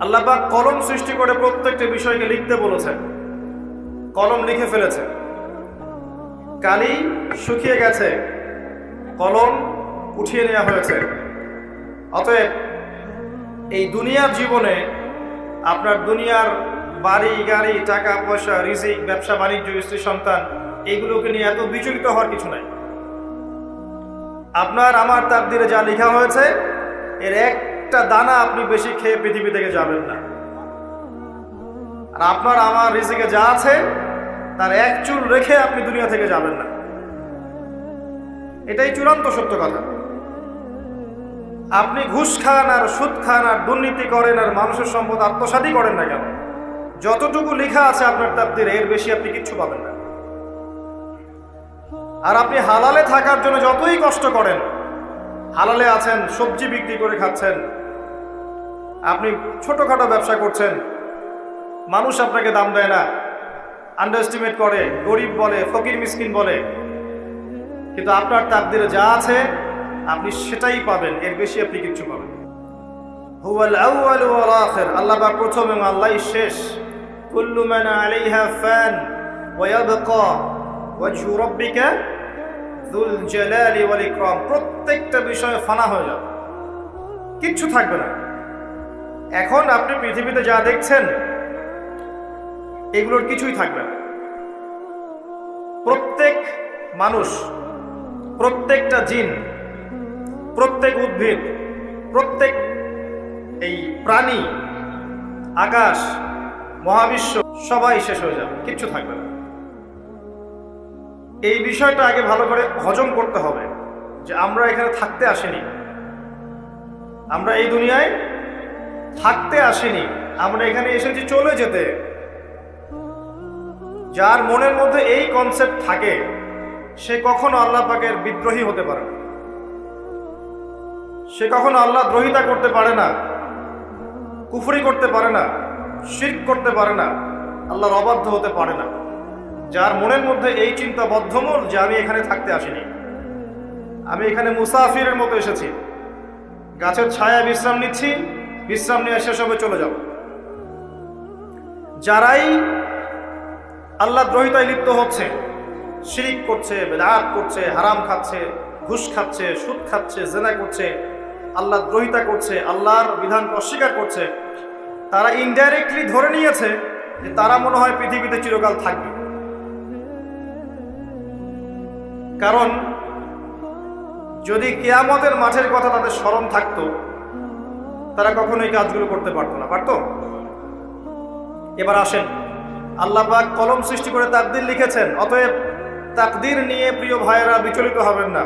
আল্লাহবাক কলম সৃষ্টি করে প্রত্যেকটি বিষয়কে লিখতে বলেছেন। কলম লিখে ফেলেছে। কালি শুকিয়ে গেছে। কলম উঠিয়ে নেওয়া হয়েছে। অতএব এই দুনিয়ার জীবনে আপনার দুনিয়ার বাড়ি, গাড়ি, টাকা, পয়সা, রিজিক, ব্যবসা, বাণিজ্য, স্ত্রী, সন্তান, এইগুলোকে নিয়ে এত বিচলিত হওয়ার কিছু নাই। আপনার, আমার তাকদিরে যা লেখা হয়েছে, এর একটা দানা আপনি বেশি খেয়ে পৃথিবী থেকে যাবেন না। আর আপনার আমার রিজিকে যা আছে, তার এক চুল রেখে আপনি দুনিয়া থেকে যাবেন না। এটাই চূড়ান্ত সত্য কথা। আপনি ঘুষ খান আর সুদ খান আর দুর্নীতি করেন আর মানুষের সম্পদ আত্মসাতই করেন না কেন? যতটুকু লেখা আছে আপনার তাপ্তির, এর বেশি আপনি কিচ্ছু পাবেন না। আর আপনি হালালে থাকার জন্য যতই কষ্ট করেন, হালালে আছেন, সবজি বিক্রি করে খাচ্ছেন আপনি ছোটখাটো ব্যবসা করছেন, মানুষ আপনাকে দাম দেয় না আন্ডারস্টিমেট করে, গরিব বলে, ফকির মিসকিন বলে। কিন্তু আপনার তাকদিরে যা আছে, আপনি সেটাই পাবেন, এর বেশি আপনি কিচ্ছু পাবেন আল্লাহ পাক প্রথম এবং আল্লাহই শেষ। কুল্লু মান আলাইহা ফান, ওয়া ইয়াবকা, ওয়াজহু রাব্বিকা যুল জালালি ওয়াল ইকরাম। প্রত্যেকটা বিষয়ে ফানা হয়ে যাবে। কিচ্ছু থাকবে না। এখন আপনি পৃথিবীতে যা দেখছেন, এগুলোর কিছুই থাকবে না। প্রত্যেক মানুষ, প্রত্যেকটা জিন, প্রত্যেক উদ্ভিদ, প্রত্যেক এই প্রাণী, আকাশ, মহাবিশ্ব, সবাই শেষ হয়ে যাবে, কিচ্ছু থাকবে না। এই বিষয়টা আগে ভালো করে হজম করতে হবে যে আমরা এখানে থাকতে আসিনি। আমরা এই দুনিয়ায় থাকতে আসিনি। আমরা এখানে এসেছি চলে যেতে। যার মনের মধ্যে এই কনসেপ্ট থাকে, সে কখনো আল্লাহ পাকের বিদ্রোহী হতে পারে না। সে কখনো আল্লাহ দ্রোহিতা করতে পারে না, কুফরি করতে পারে না, শির্ক করতে পারে না, আল্লাহর অবাধ্য হতে পারে না। যার মনের মধ্যে এই চিন্তা বদ্ধমূল যে আমি এখানে থাকতে আসিনি। আমি এখানে মুসাফিরের মতো এসেছি। গাছের ছায়া বিশ্রাম নিচ্ছি। বিশ্রাম নিয়ে শেষ হবে, চলে যাব যারাই আল্লাহ দ্রোহিতায় লিপ্ত হচ্ছে, শিরিক করছে, বেদাত করছে, হারাম খাচ্ছে, ঘুষ খাচ্ছে, সুদ খাচ্ছে, জেনা করছে আল্লাহ দ্রোহিতা করছে, আল্লাহর বিধানকে অস্বীকার করছে, তারা ইনডাইরেক্টলি ধরে নিয়েছে যে তারা মনে হয় পৃথিবীতে চিরকাল থাকবে। কারণ যদি কেয়ামতের মাঠের কথা তাদের স্মরণ থাকতো তারা কখনো এই কাজগুলো করতে পারতো না। পারতো? এবার আসেন। আল্লাহ পাক কলম সৃষ্টি করে তাকদির লিখেছেন, অতএব তাকদির নিয়ে প্রিয় ভাইয়েরা বিচলিত হবেন না।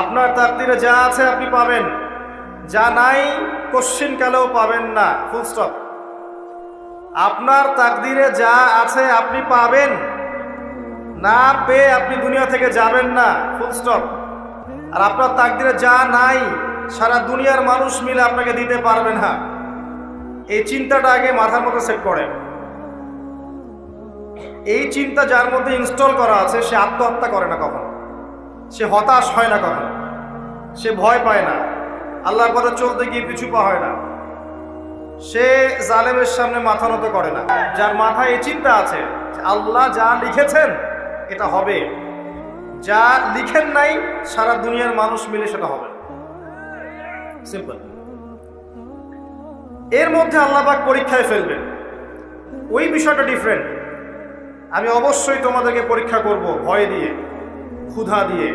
আপনার তাকদিরে যা আছে আপনি পাবেন, যা নাই কশ্চিন কালেও পাবেন না। ফুল স্টপ আপনার তাকদিরে যা আছে আপনি পাবেন, না পেয়ে আপনি দুনিয়া থেকে যাবেন না। ফুল স্টপ আর আপনার তাকদিরে যা নাই সারা দুনিয়ার মানুষ মিলে আপনাকে দিতে পারবে না। এই চিন্তাটা আগে মাথার মধ্যে সেট করেন। এই চিন্তা যার মধ্যে ইনস্টল করা আছে, সে আত্মহত্যা করে না কখনো। সে হতাশ হয় না কখনো। সে ভয় পায় না। আল্লাহর পথে চলতে গিয়ে পিছু পা হয় না। সে জালেমের সামনে মাথা নত করে না। যার মাথায় এই চিন্তা আছে আল্লাহ যা লিখেছেন, এটা হবে। যা লিখেন নাই, সারা দুনিয়ার মানুষ মিলে সেটা হবে। সিম্পল এর মধ্যে আল্লাহবাক পরীক্ষায় ফেলবেন। ওই বিষয়টা ডিফারেন্ট আমি অবশ্যই তোমাদেরকে পরীক্ষা করব ভয় দিয়ে, ক্ষুধা দিয়ে।